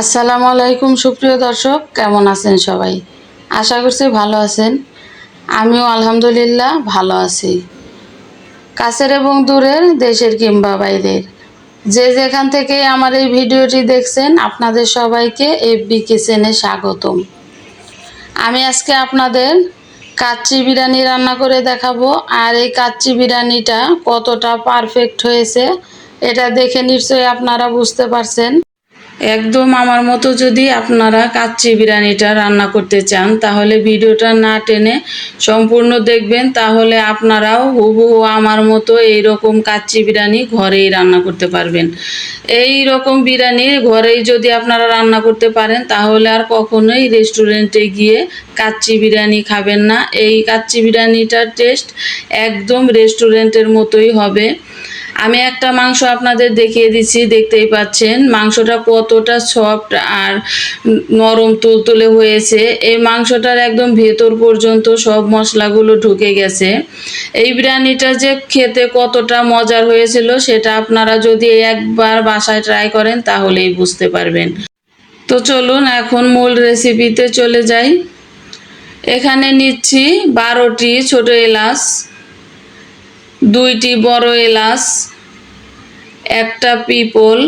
আসসালামু আলাইকুম, সুপ্রিয় দর্শক, কেমন আছেন সবাই? আশা করছি ভালো আছেন। আমিও আলহামদুলিল্লাহ ভালো আছি। কাছের এবং দূরের, দেশের কিংবা বাইরের। যে যেখান থেকে আমার এই ভিডিওটি দেখছেন, আপনাদের সবাইকে এফবি কিচেনে স্বাগতম। আমি আজকে আপনাদের কাচ্চি বিরিয়ানি রান্না করে দেখাবো, আর এই কাচ্চি বিরিয়ানিটা কতটা পারফেক্ট হয়েছে, এটা দেখে নিশ্চয়ই আপনারা বুঝতে পারছেন। একদম আমার মতো যদি আপনারা কাচ্চি বিরিয়ানিটা রান্না করতে চান, তাহলে ভিডিওটা না টেনে সম্পূর্ণ দেখবেন, তাহলে আপনারাও হুবহু আমার মতো এই রকম কাচ্চি বিরিয়ানি ঘরেই রান্না করতে পারবেন। এই রকম বিরিয়ানি ঘরেই যদি আপনারা রান্না করতে পারেন, তাহলে আর কখনোই রেস্টুরেন্টে গিয়ে কাচ্চি বিরিয়ানি খাবেন না। এই কাচ্চি বিরিয়ানিটার টেস্ট একদম রেস্টুরেন্টের মতোই হবে। আমি একটা মাংস আপনাদের দেখিয়ে দিচ্ছি, দেখতেই পাচ্ছেন। মাংসটা কতটা সফট আর নরম তুলতুলে হয়েছে। এই মাংসটার একদম ভেতর পর্যন্ত সব মশলাগুলো ঢুকে গেছে। এই বিরিয়ানিটা যে খেতে কতটা মজার হয়েছিল, সেটা আপনারা যদি একবার বাসায় ট্রাই করেন, তাহলেই বুঝতে পারবেন। তো চলুন এখন মূল রেসিপিতে চলে যাই। এখানে নিচ্ছি বারোটি ছোট এলাচ, দুইটি বড় এলাচ একটা পিপল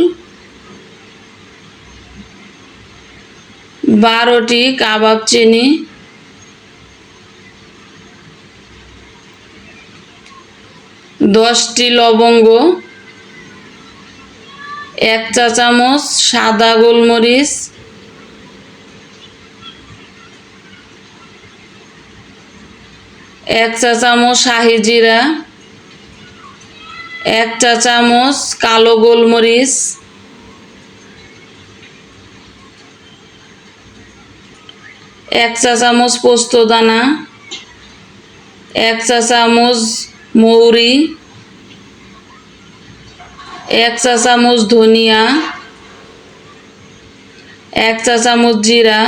বারোটি কাবাব চিনি দশটি লবঙ্গ, এক চা চামচ সাদা গোলমরিচ, এক চা চামচ শাহি জিরা এক চা চামচ কালো গোলমরিচ, এক চা চামচ পোস্ত দানা, এক চা চামচ মৌরি, এক চা চামচ ধনিয়া, এক চা চামচ জিরা,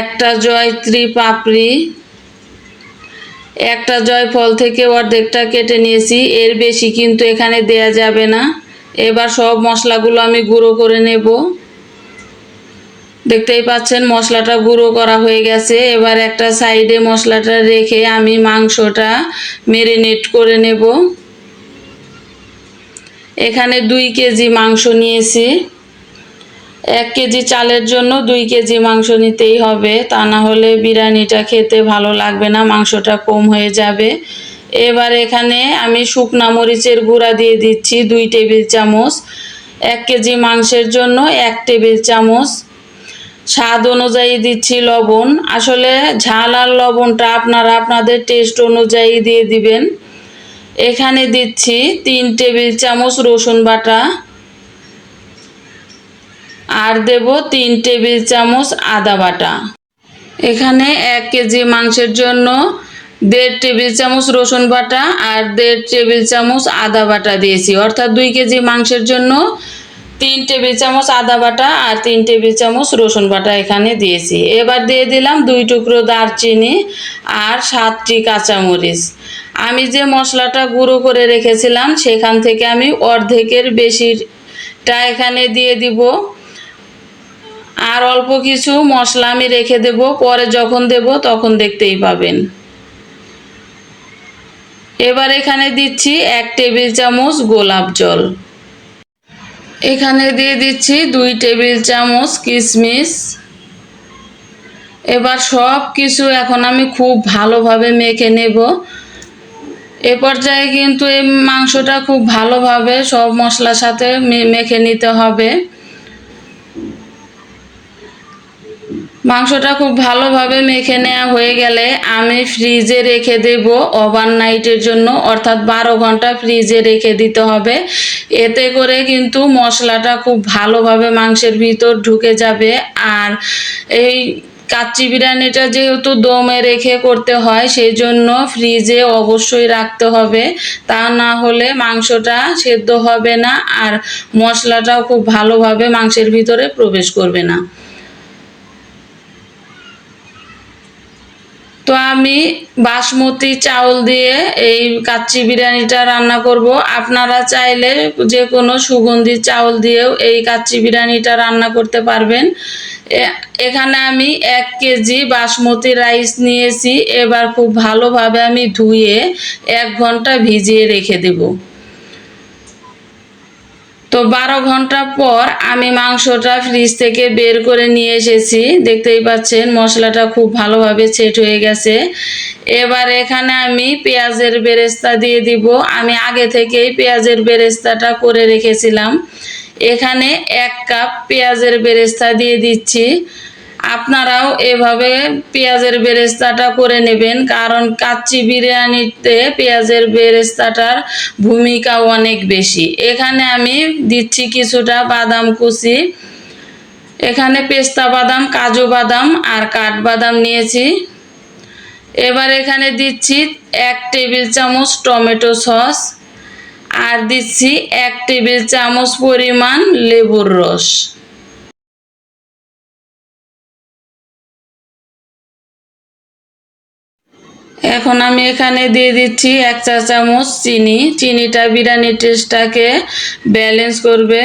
একটা জয়ত্রী পাপড়ি একটা জয়ফল থেকে অর্ধেকটা কেটে নিয়েছি, এর বেশি কিন্তু এখানে দেয়া যাবে না। এবার সব মশলাগুলো আমি গুঁড়ো করে নেব। দেখতেই পাচ্ছেন, মশলাটা গুঁড়ো করা হয়ে গেছে। এবার একটা সাইডে মশলাটা রেখে আমি মাংসটা মেরিনেট করে নেব। এখানে দুই কেজি মাংস নিয়েছি। এক কেজি চালের জন্য দুই কেজি মাংস নিতেই হবে। তা না হলে বিরিয়ানিটা খেতে ভালো লাগবে না, মাংসটা কম হয়ে যাবে। এবার এখানে আমি শুকনা মরিচের গুঁড়া দিয়ে দিচ্ছি দুই টেবিল চামচ। এক কেজি মাংসের জন্য এক টেবিল চামচ। স্বাদ অনুযায়ী দিচ্ছি লবণ। আসলে ঝাল আর লবণটা আপনারা আপনাদের টেস্ট অনুযায়ী দিয়ে দিবেন। এখানে দিচ্ছি তিন টেবিল চামচ রসুন বাটা। আর দেব তিন টেবিল চামচ আদা বাটা। এখানে এক কেজি মাংসের জন্য দেড় টেবিল চামচ রসুন বাটা আর দেড় টেবিল চামচ আদা বাটা দিয়েছি। অর্থাৎ দুই কেজি মাংসের জন্য তিন টেবিল চামচ আদা বাটা আর তিন টেবিল চামচ রসুন বাটা এখানে দিয়েছি। এবার দিয়ে দিলাম দুই টুকরো দারচিনি আর সাতটি কাঁচামরিচ। আমি যে মশলাটা গুঁড়ো করে রেখেছিলাম, সেখান থেকে আমি অর্ধেকের বেশিটা এখানে দিয়ে দিব। আর অল্প কিছু মশলা আমি রেখে দেব, পরে যখন দেব তখন দেখতেই পাবেন। এবার এখানে দিচ্ছি এক টেবিল চামচ গোলাপ জল। এখানে দিয়ে দিচ্ছি দুই টেবিল চামচ কিশমিশ এবার সব কিছু এখন আমি খুব ভালোভাবে মেখে নেব। এ পর্যায়ে কিন্তু এই মাংসটা খুব ভালোভাবে সব মশলার সাথে মেখে নিতে হবে। মাংসটা খুব ভালোভাবে মেখে নেওয়া হয়ে গেলে আমি ফ্রিজে রেখে দেব ওভার নাইটের জন্য, অর্থাৎ বারো ঘণ্টা ফ্রিজে রেখে দিতে হবে। এতে করে কিন্তু মশলাটা খুব ভালোভাবে মাংসের ভিতর ঢুকে যাবে। আর এই কাচ্চি বিরিয়ানিটা যেহেতু দমে রেখে করতে হয় সেই জন্য ফ্রিজে অবশ্যই রাখতে হবে। তা না হলে মাংসটা সেদ্ধ হবে না আর মশলাটাও খুব ভালোভাবে মাংসের ভিতরে প্রবেশ করবে না। তো আমি বাসমতি চাউল দিয়ে এই কাচ্চি বিরিয়ানিটা রান্না করব। আপনারা চাইলে যে কোনো সুগন্ধি চাউল দিয়েও এই কাচ্চি বিরিয়ানিটা রান্না করতে পারবেন। এখানে আমি এক কেজি বাসমতি রাইস নিয়েছি। এবার খুব ভালোভাবে আমি ধুয়ে এক ঘণ্টা ভিজিয়ে রেখে দেবো। তো বারো ঘণ্টা পর আমি মাংসটা ফ্রিজ থেকে বের করে নিয়ে এসেছি। দেখতেই পাচ্ছেন, মশলাটা খুব ভালোভাবে সেট হয়ে গেছে। এবার এখানে আমি পেঁয়াজের বেরেস্তা দিয়ে দিব। আমি আগে থেকেই পেঁয়াজের বেরেস্তাটা করে রেখেছিলাম। এখানে এক কাপ পেঁয়াজের বেরেস্তা দিয়ে দিচ্ছি। আপনারাও এভাবে পেঁয়াজের বেরেস্তাটা করে নেবেন, কারণ কাচ্চি বিরিয়ানিতে পেঁয়াজের বেরেস্তাটার ভূমিকা অনেক বেশি। এখানে আমি দিচ্ছি কিছুটা বাদাম কুচি, এখানে পেস্তা বাদাম, কাজু বাদাম আর কাঠবাদাম নিয়েছি। এবার এখানে দিচ্ছি এক টেবিল চামচ টমেটো সস আর দিচ্ছি এক টেবিল চামচ পরিমাণ লেবুর রস। এখন আমি এখানে দিয়ে দিচ্ছি এক চা চামচ চিনি। চিনিটা বিরিয়ানির টেস্টটাকে ব্যালেন্স করবে।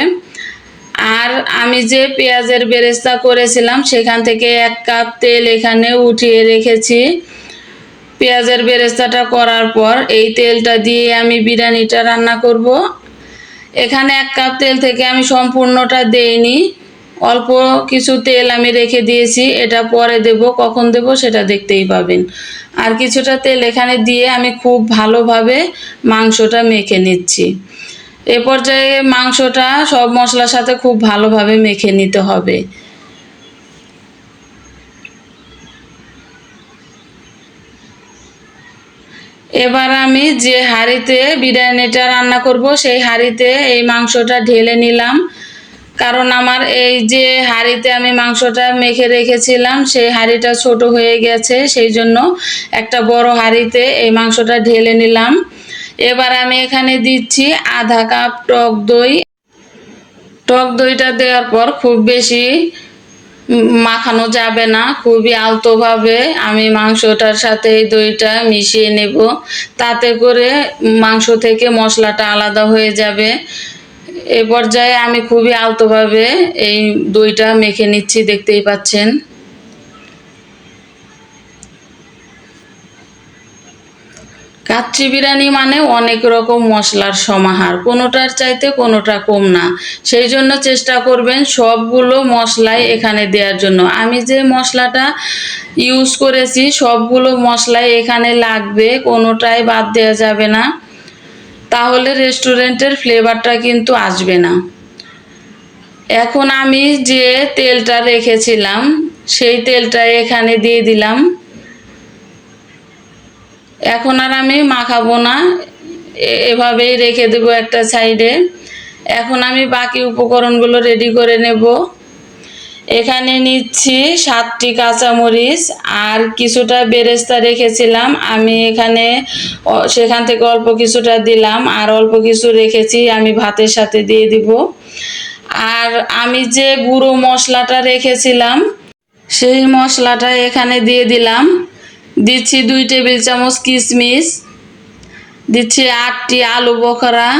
আর আমি যে পেঁয়াজের বেরেস্তা করেছিলাম, সেখান থেকে এক কাপ তেল এখানে উঠিয়ে রেখেছি। পেঁয়াজের বেরেস্তাটা করার পর এই তেলটা দিয়ে আমি বিরিয়ানিটা রান্না করব। এখানে এক কাপ তেল থেকে আমি সম্পূর্ণটা দেইনি। অল্প কিছু তেল আমি রেখে দিয়েছি, এটা পরে দেব, কখন দেব সেটা দেখতেই পাবেন। আর কিছুটা তেল এখানে দিয়ে আমি খুব ভালোভাবে মাংসটা মেখে নিচ্ছি। এ পর্যায়ে মাংসটা সব মশলার সাথে খুব ভালোভাবে মেখে নিতে হবে। এবার আমি যে হাঁড়িতে বিরিয়ানিটা রান্না করব, সেই হাঁড়িতে এই মাংসটা ঢেলে নিলাম। কারণ আমার এই যে হাঁড়িতে আমি মাংসটা মেখে রেখেছিলাম, সেই হাঁড়িটা ছোট হয়ে গেছে, সেই জন্য একটা বড় হাঁড়িতে এই মাংসটা ঢেলে নিলাম। এবার আমি এখানে দিচ্ছি আধা কাপ টক দই। টক দইটা দেওয়ার পর খুব বেশি মাখানো যাবে না, খুবই আলতোভাবে আমি মাংসটার সাথে এই দইটা মিশিয়ে নেব। তাতে করে মাংস থেকে মশলাটা আলাদা হয়ে যাবে। এ পর্যায়ে আমি খুবই আলতোভাবে এই দইটা মেখে নিচ্ছি, দেখতেই পাচ্ছেন। কাচ্চি বিরিয়ানি মানে অনেক রকম মশলার সমাহার, কোনোটার চাইতে কোনোটা কম না। সেই জন্য চেষ্টা করবেন সবগুলো মশলাই এখানে দেওয়ার জন্য। আমি যে মশলাটা ইউজ করেছি, সবগুলো মশলাই এখানে লাগবে, কোনোটাই বাদ দেওয়া যাবে না। তাহলে রেস্টুরেন্টের ফ্লেভারটা কিন্তু আসবে না। এখন আমি যে তেলটা রেখেছিলাম, সেই তেলটা এখানে দিয়ে দিলাম। এখন আর আমি মাখাবো না এভাবেই রেখে দেবো একটা সাইডে এখন আমি বাকি উপকরণগুলো রেডি করে নেব। এখানে নিচ্ছি সাতটি কাঁচামরিচ আর কিছুটা বেরেস্তা রেখেছিলাম। আমি এখানে সেখান থেকে অল্প কিছুটা দিলাম আর অল্প কিছু রেখেছি, আমি ভাতের সাথে দিয়ে দিব। আর আমি যে গুঁড়ো মশলাটা রেখেছিলাম, সেই মশলাটা এখানে দিয়ে দিলাম। দিচ্ছি দুই টেবিল চামচ কিশমিশ দিচ্ছি আটটি আলু বখরা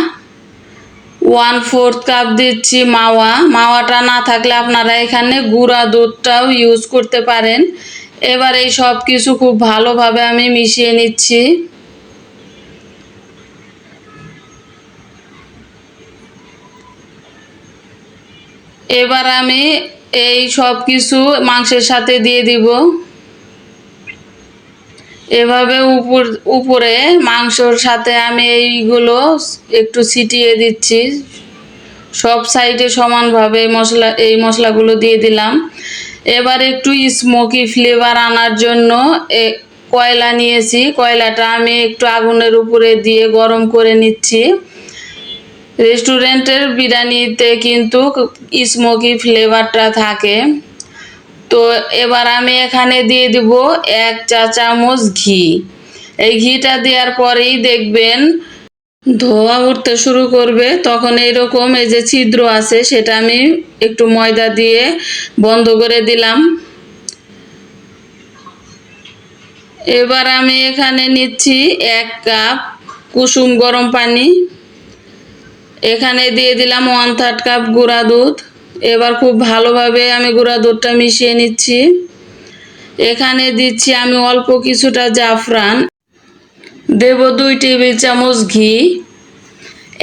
ওয়ান ফোর্থ কাপ দিচ্ছি মাওয়া। মাওয়াটা না থাকলে আপনারা এখানে গুঁড়া দুধটাও ইউজ করতে পারেন। এবার এই সব কিছু খুব ভালোভাবে আমি মিশিয়ে নিচ্ছি। এবার আমি এই সব কিছু মাংসের সাথে দিয়ে দিব। এভাবে উপর, উপরে মাংসর সাথে আমি এইগুলো একটু ছিটিয়ে দিচ্ছি। সব সাইডে সমানভাবে মশলা, এই মশলাগুলো দিয়ে দিলাম। এবার একটু স্মোকি ফ্লেভার আনার জন্য কয়লা নিয়েছি। কয়লাটা আমি একটু আগুনের উপরে দিয়ে গরম করে নিচ্ছি। রেস্টুরেন্টের বিরিয়ানিতে কিন্তু স্মোকি ফ্লেভারটা থাকে। তো এবার আমি এখানে দিয়ে দিব এক চা চামচ ঘি। এই ঘিটা দেওয়ার পরেই দেখবেন ধোয়া উঠতে শুরু করবে। তখন এইরকম এই যে ছিদ্র আছে, সেটা আমি একটু ময়দা দিয়ে বন্ধ করে দিলাম। এবার আমি এখানে নিচ্ছি এক কাপ কুসুম গরম পানি। এখানে দিয়ে দিলাম ওয়ান থার্ড কাপ গুঁড়া দুধ। এবার খুব ভালোভাবে আমি গুঁড়া দুধটা মিশিয়ে নিচ্ছি। এখানে দিচ্ছি আমি অল্প কিছুটা জাফরান। দেব দুই টেবিল চামচ ঘি,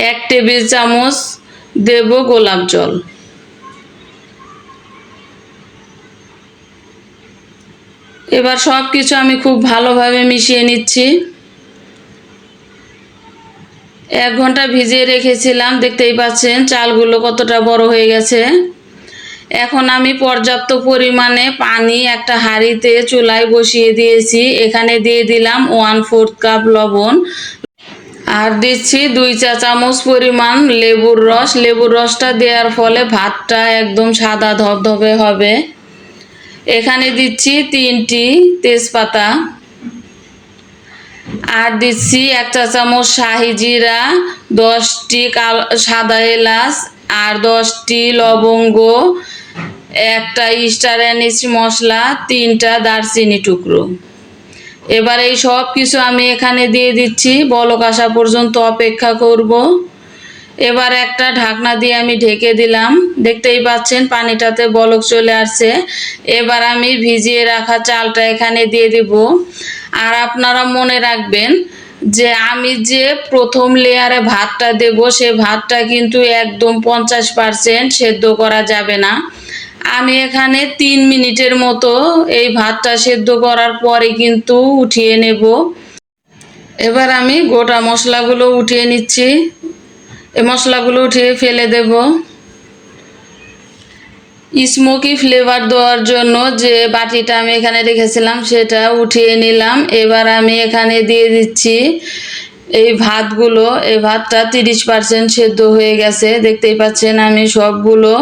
এক টেবিল চামচ দেব গোলাপ জল। এবার সব কিছু আমি খুব ভালোভাবে মিশিয়ে নিচ্ছি। এক ঘণ্টা ভিজিয়ে রেখেছিলাম, দেখতেই পাচ্ছেন চালগুলো কতটা বড় হয়ে গেছে। এখন আমি পর্যাপ্ত পরিমাণে পানি একটা হাঁড়িতে চুলায় বসিয়ে দিয়েছি। এখানে দিয়ে দিলাম ওয়ান ফোর্থ কাপ লবণ। আর দিচ্ছি দুই চা চামচ পরিমাণ লেবুর রস। লেবুর রসটা দেওয়ার ফলে ভাতটা একদম সাদা ধবধবে হবে। এখানে দিচ্ছি তিনটি তেজপাতা। আর দিচ্ছি এক চা চামচ শাহি জিরা, দশটি কাল সাদা এলাচ আর দশটি লবঙ্গ, একটা স্টার অ্যানিস মশলা, তিনটা দারচিনি টুকরো। এবার এই সব কিছু আমি এখানে দিয়ে দিচ্ছি, বলক আসা পর্যন্ত অপেক্ষা করব। এবার একটা ঢাকনা দিয়ে আমি ঢেকে দিলাম। দেখতেই পাচ্ছেন পানিটাতে বলক চলে আসছে। এবার আমি ভিজিয়ে রাখা চালটা এখানে দিয়ে দিব। আর আপনারা মনে রাখবেন যে আমি যে প্রথম লেয়ারে ভাতটা দেব, সে ভাতটা কিন্তু একদম পঞ্চাশ পারসেন্ট সেদ্ধ করা যাবে না। আমি এখানে তিন মিনিটের মতো এই ভাতটা সেদ্ধ করার পরে কিন্তু উঠিয়ে নেব। এবার আমি গোটা মশলাগুলো উঠিয়ে নিচ্ছি। এই মশলাগুলো উঠিয়ে ফেলে দেব। স্মোকি ফ্লেভার দেওয়ার জন্য যে বাটিটা আমি এখানে রেখেছিলাম, সেটা উঠিয়ে নিলাম। এবার আমি এখানে দিয়ে দিচ্ছি এই ভাতগুলো। এই ভাতটা তিরিশ পার্সেন্ট সেদ্ধ হয়ে গেছে। দেখতেই পাচ্ছেন আমি সবগুলো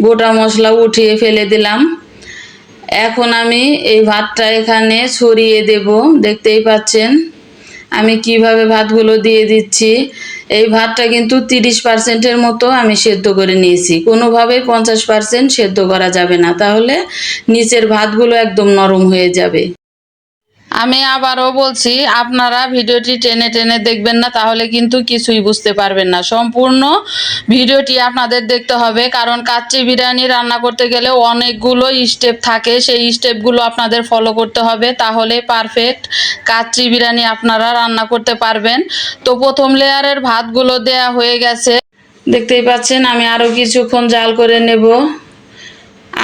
গোটা মশলা উঠিয়ে ফেলে দিলাম। এখন আমি এই ভাতটা এখানে ছড়িয়ে দেব। দেখতেই পাচ্ছেন আমি কীভাবে ভাতগুলো দিয়ে দিচ্ছি। এই ভাতটা কিন্তু তিরিশ পার্সেন্টের মতো আমি সেদ্ধ করে নিয়েছি। কোনোভাবেই পঞ্চাশ পার্সেন্ট সেদ্ধ করা যাবে না। তাহলে নিচের ভাতগুলো একদম নরম হয়ে যাবে। আমি আবারও বলছি, আপনারা ভিডিওটি টেনে টেনে দেখবেন না, তাহলে কিন্তু কিছুই বুঝতে পারবেন না। সম্পূর্ণ ভিডিওটি আপনাদের দেখতে হবে, কারণ কাচ্চি বিরিয়ানি রান্না করতে গেলে অনেকগুলো স্টেপ থাকে, সেই স্টেপগুলো আপনাদের ফলো করতে হবে, তাহলে পারফেক্ট কাচ্চি বিরিয়ানি আপনারা রান্না করতে পারবেন। তো প্রথম লেয়ারের ভাতগুলো দেয়া হয়ে গেছে। দেখতেই পাচ্ছেন, আমি আরও কিছুক্ষণ জাল করে নেব।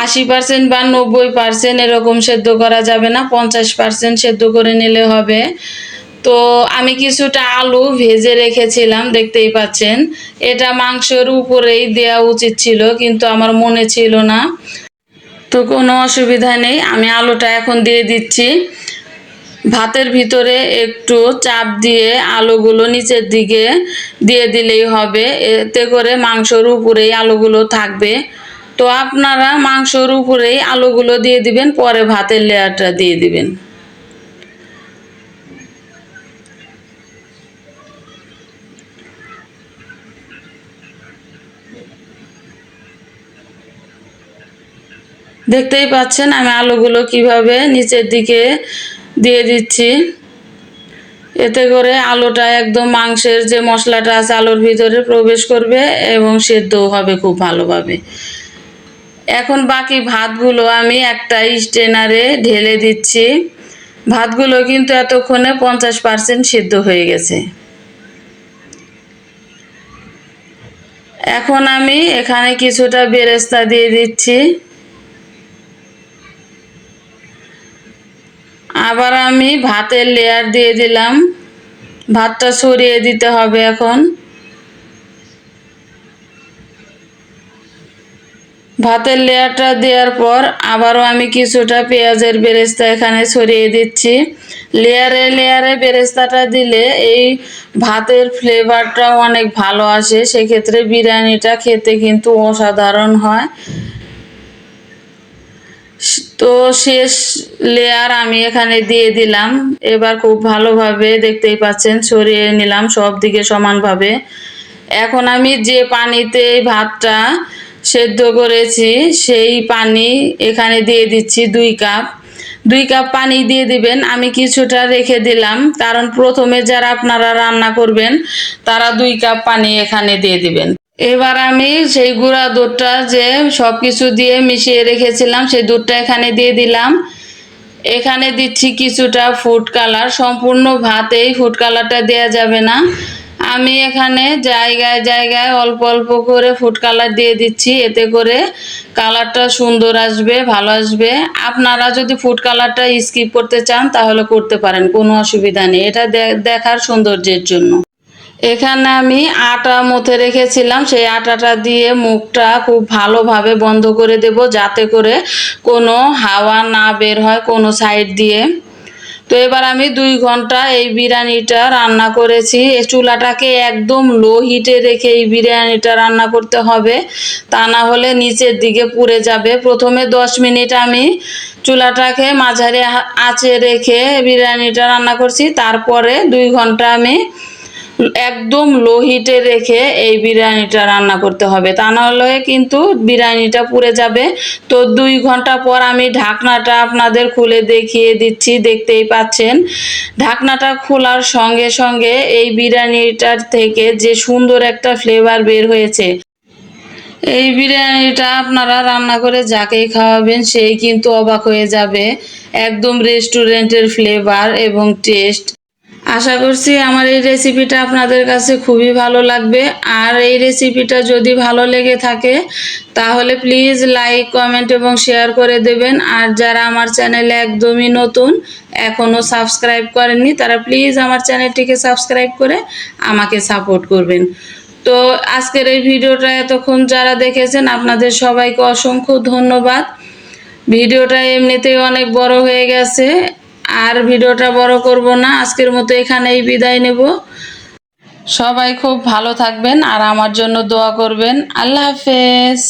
আশি পার্সেন্ট বা নব্বই পার্সেন্ট এরকম সেদ্ধ করা যাবে না, পঞ্চাশ পার্সেন্ট সেদ্ধ করে নিলে হবে। তো আমি কিছুটা আলু ভেজে রেখেছিলাম, দেখতেই পাচ্ছেন। এটা মাংসের উপরেই দেওয়া উচিত ছিল, কিন্তু আমার মনে ছিল না। তো কোনো অসুবিধা নেই, আমি আলুটা এখন দিয়ে দিচ্ছি। ভাতের ভিতরে একটু চাপ দিয়ে আলুগুলো নিচের দিকে দিয়ে দিলেই হবে, এতে করে মাংসর উপরেই আলুগুলো থাকবে। তো আপনারা মাংসর উপরেই আলুগুলো দিয়ে দিবেন, পরে ভাতের লেয়ারটা দিয়ে দিবেন। দেখতেই পাচ্ছেন আমি আলুগুলো কীভাবে নিচের দিকে দিয়ে দিচ্ছি। এতে করে আলুটা একদম মাংসের যে মশলাটা আছে, আলুর ভিতরে প্রবেশ করবে এবং সেদ্ধও হবে খুব ভালোভাবে। এখন বাকি ভাতগুলো আমি একটা স্টেনারে ঢেলে দিচ্ছি। ভাতগুলো কিন্তু এতক্ষণে পঞ্চাশ পার্সেন্ট সিদ্ধ হয়ে গেছে। এখন আমি এখানে কিছুটা বেরেস্তা দিয়ে দিচ্ছি। আবার আমি ভাতের লেয়ার দিয়ে দিলাম। ভাতটা সরিয়ে দিতে হবে এখন। ভাতের লেয়ারটা দেওয়ার পর আবারও আমি কিছুটা পেঁয়াজের বেরেস্তা এখানে ছড়িয়ে দিচ্ছি। লেয়ারে লেয়ারে বেরেস্তাটা দিলে এই ভাতের ফ্লেভারটা অনেক ভালো আসে। সেক্ষেত্রে বিরিয়ানিটা খেতে কিন্তু অসাধারণ হয়। তো শেষ লেয়ার আমি এখানে দিয়ে দিলাম। এবার খুব ভালোভাবে দেখতেই পাচ্ছেন, ছড়িয়ে নিলাম সব দিকে সমানভাবে। এখন আমি যে পানিতে ভাতটা সেদ্ধ করেছি, সেই পানি এখানে দিয়ে দিচ্ছি দুই কাপ। দুই কাপ পানি দিয়ে দিবেন, আমি কিছুটা রেখে দিলাম। কারণ প্রথমে যারা আপনারা রান্না করবেন, তারা দুই কাপ পানি এখানে দিয়ে দিবেন। এবার আমি সেই গুঁড়া দুধটা যে সব কিছু দিয়ে মিশিয়ে রেখেছিলাম, সেই দুধটা এখানে দিয়ে দিলাম। এখানে দিচ্ছি কিছুটা ফুড কালার, সম্পূর্ণ ভাতেই ফুড কালারটা দেওয়া যাবে না। আমি এখানে জায়গায় জায়গায় অল্প অল্প করে ফুড কালার দিয়ে দিচ্ছি, এতে করে কালারটা সুন্দর আসবে, ভালো আসবে। আপনারা যদি ফুড কালারটা স্কিপ করতে চান, তাহলে করতে পারেন, কোনো অসুবিধা নেই। এটা দেখার সৌন্দর্যের জন্য। এখানে আমি আটা মথে রেখেছিলাম, সেই আটাটা দিয়ে মুখটা খুব ভালোভাবে বন্ধ করে দেব, যাতে করে কোনো হাওয়া না বের হয় কোনো সাইড দিয়ে। তো এবার আমি দুই ঘণ্টা এই বিরিয়ানিটা রান্না করেছি। এই চুলাটাকে একদম লো হিটে রেখে এই বিরিয়ানিটা রান্না করতে হবে। তা না হলে নিচের দিকে পুড়ে যাবে। প্রথমে দশ মিনিট আমি চুলাটাকে মাঝারি আঁচে রেখে বিরিয়ানিটা রান্না করছি। তারপরে দুই ঘণ্টা আমি একদম লো হিটে রেখে এই বিরিয়ানিটা রান্না করতে হবে। তা নাহলে কিন্তু বিরিয়ানিটা পুড়ে যাবে। তো দুই ঘণ্টা পর আমি ঢাকনাটা আপনাদের খুলে দেখিয়ে দিচ্ছি, দেখতেই পাচ্ছেন। ঢাকনাটা খোলার সঙ্গে সঙ্গে এই বিরিয়ানিটার থেকে যে সুন্দর একটা ফ্লেভার বের হয়েছে। এই বিরিয়ানিটা আপনারা রান্না করে যাকেই খাওয়াবেন, সেই কিন্তু অবাক হয়ে যাবে। একদম রেস্টুরেন্টের ফ্লেভার এবং টেস্ট আশা করছি আমার এই রেসিপিটা আপনাদের কাছে খুবই ভালো লাগবে। আর এই রেসিপিটা যদি ভালো লেগে থাকে, তাহলে প্লিজ লাইক কমেন্ট এবং শেয়ার করে দেবেন। আর যারা আমার চ্যানেলে একদমই নতুন এখনও সাবস্ক্রাইব করেননি, তারা প্লিজ আমার চ্যানেলটিকে সাবস্ক্রাইব করে আমাকে সাপোর্ট করবেন। তো আজকের এই ভিডিওটা এতক্ষণ যারা দেখেছেন, আপনাদের সবাইকে অসংখ্য ধন্যবাদ। ভিডিওটা এমনিতেই অনেক বড় হয়ে গেছে। আর ভিডিওটা বড় করব না, আজকের মতো এখানেই বিদায় নেব। সবাই খুব ভালো থাকবেন আর আমার জন্য দোয়া করবেন। আল্লাহ হাফেজ।